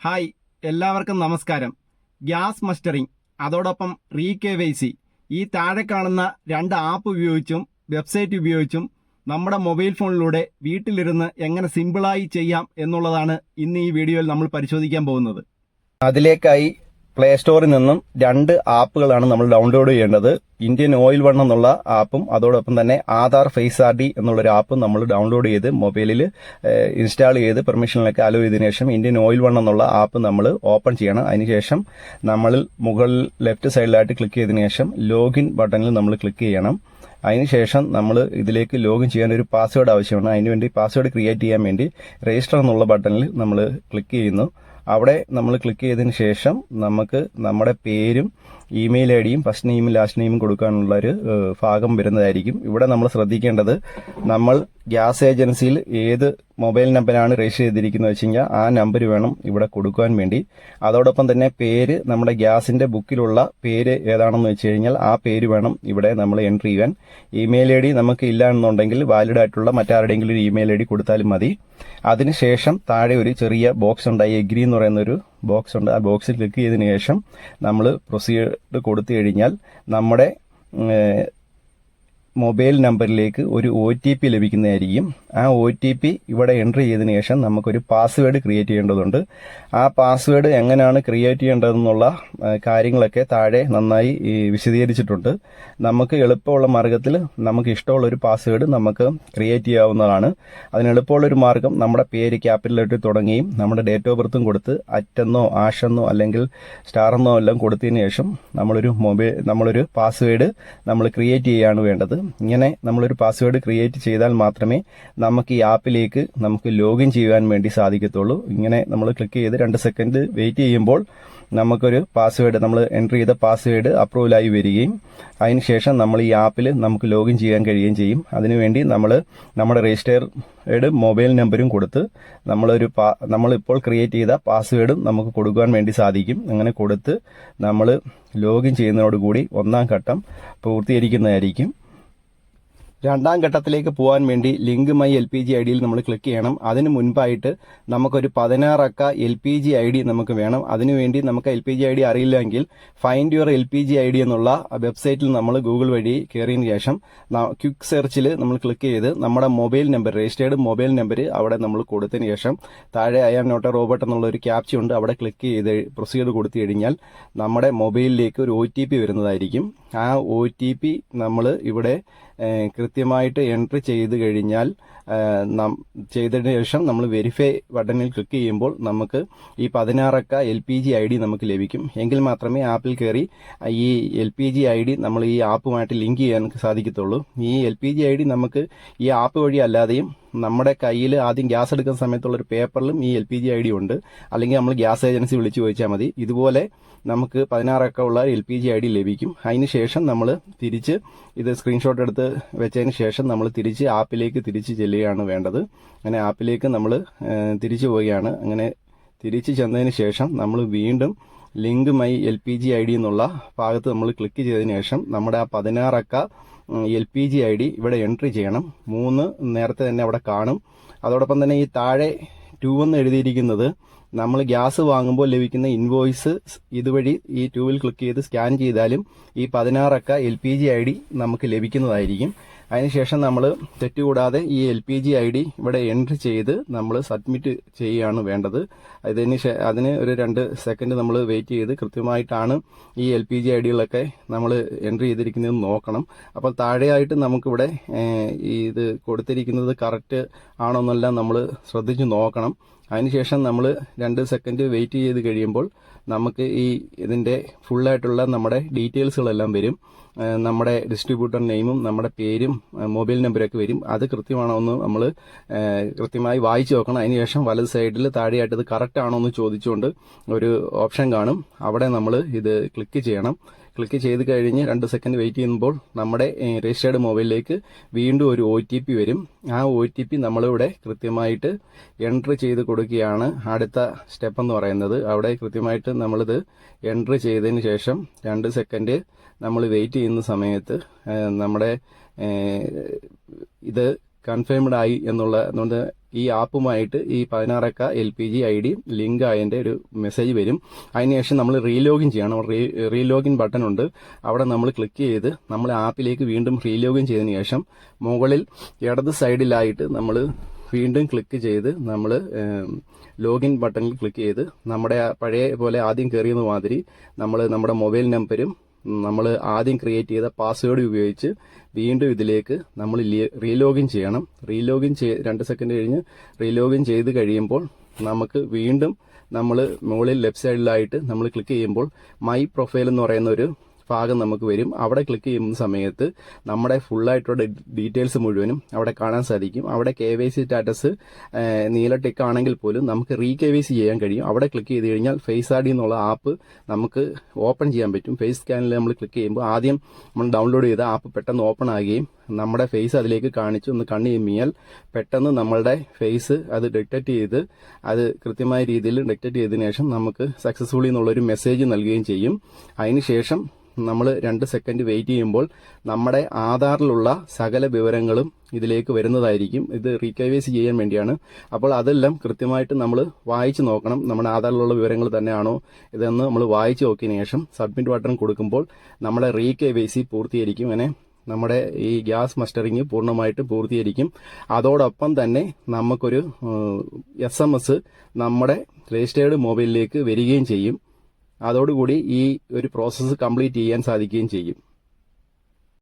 Hi എല്ലാവർക്കും നമസ്കാരം. Gas mustering അതോടൊപ്പം റീ കെ വൈ സി ഈ താഴെ കാണുന്ന രണ്ട് ആപ്പ് ഉപയോഗിച്ചും വെബ്സൈറ്റ് ഉപയോഗിച്ചും നമ്മുടെ മൊബൈൽ ഫോണിലൂടെ വീട്ടിലിരുന്ന് എങ്ങനെ സിമ്പിളായി ചെയ്യാം എന്നുള്ളതാണ് ഇന്ന് ഈ വീഡിയോയിൽ നമ്മൾ പരിശോധിക്കാൻ പോകുന്നത്. അതിലേക്കായി പ്ലേ സ്റ്റോറിൽ നിന്നും രണ്ട് ആപ്പുകളാണ് നമ്മൾ ഡൗൺലോഡ് ചെയ്യേണ്ടത്. ഇന്ത്യൻ ഓയിൽ വൺ എന്നുള്ള ആപ്പും അതോടൊപ്പം തന്നെ ആധാർ ഫേസ് ആർ ഡി എന്നുള്ളൊരു ആപ്പും നമ്മൾ ഡൗൺലോഡ് ചെയ്ത് മൊബൈലിൽ ഇൻസ്റ്റാൾ ചെയ്ത് പെർമിഷനിലൊക്കെ അലോ ചെയ്തതിനു ശേഷം ഇന്ത്യൻ ഓയിൽ വൺ എന്നുള്ള ആപ്പ് നമ്മൾ ഓപ്പൺ ചെയ്യണം. അതിനുശേഷം നമ്മൾ മുകളിൽ ലെഫ്റ്റ് സൈഡിലായിട്ട് ക്ലിക്ക് ചെയ്തതിനു ശേഷം ലോഗിൻ ബട്ടണിൽ നമ്മൾ ക്ലിക്ക് ചെയ്യണം. അതിനുശേഷം നമ്മൾ ഇതിലേക്ക് ലോഗിൻ ചെയ്യാൻ ഒരു പാസ്വേഡ് ആവശ്യമാണ്. അതിനുവേണ്ടി പാസ്വേഡ് ക്രിയേറ്റ് ചെയ്യാൻ വേണ്ടി രജിസ്റ്റർ എന്നുള്ള ബട്ടണിൽ നമ്മൾ ക്ലിക്ക് ചെയ്യുന്നു. അവിടെ നമ്മൾ ക്ലിക്ക് ചെയ്തതിന് ശേഷം നമുക്ക് നമ്മുടെ പേരും ഇമെയിൽ ഐ ഡിയും ഫസ്റ്റ് നെയിമും ലാസ്റ്റ് നെയിമും കൊടുക്കാനുള്ള ഒരു ഭാഗം വരുന്നതായിരിക്കും. ഇവിടെ നമ്മൾ ശ്രദ്ധിക്കേണ്ടത് നമ്മൾ ഗ്യാസ് ഏജൻസിയിൽ ഏത് മൊബൈൽ നമ്പറാണ് രജിസ്റ്റർ ചെയ്തിരിക്കുന്നത് വെച്ച് കഴിഞ്ഞാൽ ആ നമ്പർ വേണം ഇവിടെ കൊടുക്കുവാൻ വേണ്ടി. അതോടൊപ്പം തന്നെ പേര് നമ്മുടെ ഗ്യാസിന്റെ ബുക്കിലുള്ള പേര് ഏതാണെന്ന് വെച്ച് കഴിഞ്ഞാൽ ആ പേര് വേണം ഇവിടെ നമ്മൾ എൻട്രി ചെയ്യാൻ. ഇമെയിൽ ഐ ഡി നമുക്ക് ഇല്ല എന്നുണ്ടെങ്കിൽ വാലിഡ് ആയിട്ടുള്ള മറ്റാരുടെയെങ്കിലും ഒരു ഇമെയിൽ ഐ ഡി കൊടുത്താലും മതി. അതിനുശേഷം താഴെ ഒരു ചെറിയ ബോക്സ് ഉണ്ട് എഗ്രി എന്ന് പറയുന്ന ഒരു ബോക്സ് ഉണ്ട്. ആ ബോക്സിൽ ക്ലിക്ക് ചെയ്തതിനു ശേഷം നമ്മൾ പ്രൊസീഡ് കൊടുത്തു കഴിഞ്ഞാൽ നമ്മുടെ മൊബൈൽ നമ്പറിലേക്ക് ഒരു ഒ ടി പി ലഭിക്കുന്നതായിരിക്കും. ആ ഒ ടി പി ഇവിടെ എൻട്രി ചെയ്തതിനു ശേഷം നമുക്കൊരു പാസ്വേഡ് ക്രിയേറ്റ് ചെയ്യേണ്ടതുണ്ട്. ആ പാസ്വേഡ് എങ്ങനെയാണ് ക്രിയേറ്റ് ചെയ്യേണ്ടതെന്നുള്ള കാര്യങ്ങളൊക്കെ താഴെ നന്നായി വിശദീകരിച്ചിട്ടുണ്ട്. നമുക്ക് എളുപ്പമുള്ള മാർഗത്തിൽ നമുക്ക് ഇഷ്ടമുള്ള ഒരു പാസ്വേഡ് നമുക്ക് ക്രിയേറ്റ് ചെയ്യാവുന്നതാണ്. അതിന് എളുപ്പമുള്ള ഒരു മാർഗം നമ്മുടെ പേര് ക്യാപിറ്റലായിട്ട് തുടങ്ങിയും നമ്മുടെ ഡേറ്റ് ഓഫ് ബർത്തും കൊടുത്ത് അറ്റെന്നോ ആഷെന്നോ അല്ലെങ്കിൽ സ്റ്റാർ എന്നോ എല്ലാം കൊടുത്തതിന് ശേഷം നമ്മളൊരു മൊബൈൽ നമ്മളൊരു പാസ്വേഡ് നമ്മൾ ക്രിയേറ്റ് ചെയ്യുകയാണ് വേണ്ടത്. ഇങ്ങനെ നമ്മളൊരു പാസ്വേഡ് ക്രിയേറ്റ് ചെയ്താൽ മാത്രമേ നമുക്ക് ഈ ആപ്പിലേക്ക് നമുക്ക് ലോഗിൻ ചെയ്യാൻ വേണ്ടി സാധിക്കത്തുള്ളൂ. ഇങ്ങനെ നമ്മൾ ക്ലിക്ക് ചെയ്ത് രണ്ട് സെക്കൻഡ് വെയിറ്റ് ചെയ്യുമ്പോൾ നമുക്കൊരു പാസ്വേഡ് നമ്മൾ എന്റർ ചെയ്ത പാസ്വേഡ് അപ്രൂവലായി വരികയും അതിനുശേഷം നമ്മൾ ഈ ആപ്പിൽ നമുക്ക് ലോഗിൻ ചെയ്യാൻ കഴിയുകയും ചെയ്യും. അതിനുവേണ്ടി നമ്മൾ നമ്മുടെ രജിസ്റ്റേർഡ് മൊബൈൽ നമ്പരും കൊടുത്ത് നമ്മളൊരു പാ നമ്മളിപ്പോൾ ക്രിയേറ്റ് ചെയ്ത പാസ്വേഡും നമുക്ക് കൊടുക്കാൻ വേണ്ടി സാധിക്കും. അങ്ങനെ കൊടുത്ത് നമ്മൾ ലോഗിൻ ചെയ്യുന്നതോടുകൂടി ഒന്നാം ഘട്ടം പൂർത്തീകരിക്കുന്നതായിരിക്കും. രണ്ടാം ഘട്ടത്തിലേക്ക് പോകാൻ വേണ്ടി link my L P G I ഡിയിൽ നമ്മൾ ക്ലിക്ക് ചെയ്യണം. അതിന് മുൻപായിട്ട് നമുക്കൊരു പതിനാറക്ക L P G I D നമുക്ക് വേണം. അതിനുവേണ്ടി നമുക്ക് L P G I D അറിയില്ലെങ്കിൽ find your L P G I D എന്നുള്ള വെബ്സൈറ്റിൽ നമ്മൾ ഗൂഗിൾ വഴി കയറിയതിന് ശേഷം ക്വിക്ക് സെർച്ചിൽ നമ്മൾ ക്ലിക്ക് ചെയ്ത് നമ്മുടെ mobile number registered mobile number അവിടെ നമ്മൾ കൊടുത്തതിന് ശേഷം താഴെ ആം നോട്ട് റോബോട്ട് എന്നുള്ള ഒരു ക്യാപ്ച ഉണ്ട്. അവിടെ ക്ലിക്ക് ചെയ്ത് പ്രൊസീഡ് കൊടുത്തു കഴിഞ്ഞാൽ നമ്മുടെ മൊബൈലിലേക്ക് ഒരു ഒ ടി പി വരുന്നതായിരിക്കും. ആ ഒ ടി പി നമ്മൾ ഇവിടെ കൃത്യമായിട്ട് എൻട്രി ചെയ്ത് കഴിഞ്ഞാൽ നാം ചെയ്തതിന് ശേഷം നമ്മൾ വെരിഫൈ ബട്ടണിൽ ക്ലിക്ക് ചെയ്യുമ്പോൾ നമുക്ക് ഈ പതിനാറക്ക L P G I D നമുക്ക് ലഭിക്കും. എങ്കിൽ മാത്രമേ ആപ്പിൽ കയറി ഈ L P G I D നമ്മൾ ഈ ആപ്പുമായിട്ട് ലിങ്ക് ചെയ്യാൻ സാധിക്കത്തുള്ളൂ. ഈ L P G I D നമുക്ക് ഈ ആപ്പ് വഴി അല്ലാതെയും നമ്മുടെ കയ്യിൽ ആദ്യം ഗ്യാസ് എടുക്കുന്ന സമയത്തുള്ള ഒരു പേപ്പറിലും ഈ L P G I D ഉണ്ട്. അല്ലെങ്കിൽ നമ്മൾ ഗ്യാസ് ഏജൻസി വിളിച്ച് ചോദിച്ചാൽ മതി. ഇതുപോലെ നമുക്ക് പതിനാറൊക്കെ ഉള്ള L P G I D ലഭിക്കും. അതിന് ശേഷം നമ്മൾ തിരിച്ച് ഇത് സ്ക്രീൻഷോട്ട് എടുത്ത് വെച്ചതിന് ശേഷം നമ്മൾ തിരിച്ച് ആപ്പിലേക്ക് തിരിച്ച് ചെല്ലുകയാണ് വേണ്ടത്. അങ്ങനെ ആപ്പിലേക്ക് നമ്മൾ തിരിച്ചു പോവുകയാണ്. അങ്ങനെ തിരിച്ചു ചെന്നതിന് ശേഷം നമ്മൾ വീണ്ടും link my L P G I D എന്നുള്ള ഭാഗത്ത് നമ്മൾ ക്ലിക്ക് ചെയ്തതിന് ശേഷം നമ്മുടെ ആ പതിനാറക്ക L P G I D ഇവിടെ എൻട്രി ചെയ്യണം. മൂന്ന് നേരത്തെ തന്നെ അവിടെ കാണും. അതോടൊപ്പം തന്നെ ഈ താഴെ ടു എന്ന് എഴുതിയിരിക്കുന്നത് നമ്മൾ ഗ്യാസ് വാങ്ങുമ്പോൾ ലഭിക്കുന്ന ഇൻവോയ്സ് ഇതുവഴി ഈ ടൂവിൽ ക്ലിക്ക് ചെയ്ത് സ്കാൻ ചെയ്താലും ഈ പതിനാറക്ക L P G I D നമുക്ക് ലഭിക്കുന്നതായിരിക്കും. അതിനുശേഷം നമ്മൾ തെറ്റുകൂടാതെ ഈ L P G I D ഇവിടെ എൻട്രി ചെയ്ത് നമ്മൾ സബ്മിറ്റ് ചെയ്യുകയാണ് വേണ്ടത്. അതിന് അതിന് ഒരു രണ്ട് സെക്കൻഡ് നമ്മൾ വെയിറ്റ് ചെയ്ത് കൃത്യമായിട്ടാണ് ഈ എൽ പി ജി ഐ ഡികളൊക്കെ നമ്മൾ എൻട്രി ചെയ്തിരിക്കുന്നത് നോക്കണം. അപ്പോൾ താഴെയായിട്ട് നമുക്കിവിടെ ഇത് കൊടുത്തിരിക്കുന്നത് കറക്റ്റ് ആണോ എന്നെല്ലാം നമ്മൾ ശ്രദ്ധിച്ച് നോക്കണം. അതിനുശേഷം നമ്മൾ രണ്ട് സെക്കൻഡ് വെയിറ്റ് ചെയ്ത് കഴിയുമ്പോൾ നമുക്ക് ഈ ഇതിന്റെ ഫുള്ളായിട്ടുള്ള നമ്മുടെ ഡീറ്റെയിൽസുകളെല്ലാം വരും. നമ്മുടെ ഡിസ്ട്രിബ്യൂട്ടർ നെയിമും നമ്മുടെ പേരും മൊബൈൽ നമ്പരൊക്കെ വരും. അത് കൃത്യമാണോ എന്ന് നമ്മൾ കൃത്യമായി വായിച്ചു നോക്കണം. അതിനുശേഷം വലത് സൈഡിൽ താഴെയായിട്ട് ഇത് കറക്റ്റ് ആണോ എന്ന് ചോദിച്ചുകൊണ്ട് ഒരു ഓപ്ഷൻ കാണും. അവിടെ നമ്മൾ ഇത് ക്ലിക്ക് ചെയ്യണം. ക്ലിക്ക് ചെയ്ത് കഴിഞ്ഞ് രണ്ട് സെക്കൻഡ് വെയിറ്റ് ചെയ്യുമ്പോൾ നമ്മുടെ രജിസ്റ്റേർഡ് മൊബൈലിലേക്ക് വീണ്ടും ഒരു ഒ ടി പി വരും. ആ ഒ ടി പി നമ്മളിവിടെ കൃത്യമായിട്ട് എൻട്രി ചെയ്ത് കൊടുക്കുകയാണ്. അടുത്ത സ്റ്റെപ്പ് എന്ന് പറയുന്നത്. അവിടെ കൃത്യമായിട്ട് നമ്മളിത് എൻട്രി ചെയ്തതിന് ശേഷം രണ്ട് സെക്കൻഡ് നമ്മൾ വെയിറ്റ് ചെയ്യുന്ന സമയത്ത് നമ്മുടെ ഇത് കൺഫേംഡ് ആയി എന്നുള്ള അതുകൊണ്ട് ഈ ആപ്പുമായിട്ട് ഈ പതിനാറക്ക L P G I D link ആയതിന്റെ ഒരു മെസ്സേജ് വരും. അതിനുശേഷം നമ്മൾ റീലോഗിൻ ചെയ്യണം. റീ റീലോഗിൻ ബട്ടൺ ഉണ്ട്. അവിടെ നമ്മൾ ക്ലിക്ക് ചെയ്ത് നമ്മൾ ആപ്പിലേക്ക് വീണ്ടും റീലോഗിൻ ചെയ്തതിന് ശേഷം മുകളിൽ ഇടത് സൈഡിലായിട്ട് നമ്മൾ വീണ്ടും ക്ലിക്ക് ചെയ്ത് നമ്മൾ ലോഗിൻ ബട്ടണിൽ ക്ലിക്ക് ചെയ്ത് നമ്മുടെ പഴയ പോലെ ആദ്യം കയറിയത് മാതിരി നമ്മൾ നമ്മുടെ മൊബൈൽ നമ്പരും നമ്മൾ ആദ്യം ക്രിയേറ്റ് ചെയ്ത പാസ്വേഡ് ഉപയോഗിച്ച് വീണ്ടും ഇതിലേക്ക് നമ്മൾ റീലോഗിൻ ചെയ്യണം. റീലോഗിൻ ചെയ് രണ്ട് സെക്കൻഡ് കഴിഞ്ഞ് റീലോഗിൻ ചെയ്ത് കഴിയുമ്പോൾ നമുക്ക് വീണ്ടും നമ്മൾ മുകളിൽ ലെഫ്റ്റ് സൈഡിലായിട്ട് നമ്മൾ ക്ലിക്ക് ചെയ്യുമ്പോൾ മൈ പ്രൊഫൈൽ എന്ന് പറയുന്ന ഒരു ഭാഗം നമുക്ക് വരും. അവിടെ ക്ലിക്ക് ചെയ്യുന്ന സമയത്ത് നമ്മുടെ ഫുള്ളായിട്ടുള്ള ഡീറ്റെയിൽസ് മുഴുവനും അവിടെ കാണാൻ സാധിക്കും. അവിടെ കെ വൈ സി സ്റ്റാറ്റസ് നീല ടിക്ക് ആണെങ്കിൽ പോലും നമുക്ക് റീ കെ വൈ സി ചെയ്യാൻ കഴിയും. അവിടെ ക്ലിക്ക് ചെയ്ത് കഴിഞ്ഞാൽ ഫേസ് ആഡി എന്നുള്ള ആപ്പ് നമുക്ക് ഓപ്പൺ ചെയ്യാൻ പറ്റും. ഫേസ് സ്കാനിൽ നമ്മൾ ക്ലിക്ക് ചെയ്യുമ്പോൾ ആദ്യം നമ്മൾ ഡൗൺലോഡ് ചെയ്ത ആപ്പ് പെട്ടെന്ന് ഓപ്പൺ ആകുകയും നമ്മുടെ ഫേസ് അതിലേക്ക് കാണിച്ച് ഒന്ന് കണ്ണു ചിമ്മിയാൽ പെട്ടെന്ന് നമ്മളുടെ ഫേസ് അത് ഡിറ്റക്ട് ചെയ്ത് അത് കൃത്യമായ രീതിയിൽ ഡിറ്റക്ട് ചെയ്തതിനു ശേഷം നമുക്ക് സക്സസ്ഫുള്ളി എന്നുള്ളൊരു മെസ്സേജ് നൽകുകയും ചെയ്യും. അതിനുശേഷം നമ്മൾ രണ്ട് സെക്കൻഡ് വെയിറ്റ് ചെയ്യുമ്പോൾ നമ്മുടെ ആധാറിലുള്ള സകല വിവരങ്ങളും ഇതിലേക്ക് വരുന്നതായിരിക്കും. ഇത് റീകൈവേസ് ചെയ്യാൻ വേണ്ടിയാണ്. അപ്പോൾ അതെല്ലാം കൃത്യമായിട്ട് നമ്മൾ വായിച്ചു നോക്കണം. നമ്മുടെ ആധാറിലുള്ള വിവരങ്ങൾ തന്നെയാണോ? ഇതെന്ന് നമ്മൾ വായിച്ചു നോക്കിയതിനു ശേഷം സബ്മിറ്റ് ബട്ടൺ കൊടുക്കുമ്പോൾ നമ്മുടെ റീകൈവേസി പൂർത്തീകരിക്കും. അങ്ങനെ നമ്മുടെ ഈ ഗ്യാസ് മസ്റ്ററിങ് പൂർണമായിട്ട് പൂർത്തീകരിക്കും. അതോടൊപ്പം തന്നെ നമുക്കൊരു എസ് എം എസ് നമ്മുടെ രജിസ്റ്റേർഡ് മൊബൈലിലേക്ക് വരികയും ചെയ്യും. അതോടുകൂടി ഈ ഒരു പ്രോസസ്സ് കംപ്ലീറ്റ് ചെയ്യാൻ സാധിക്കുകയും ചെയ്യും.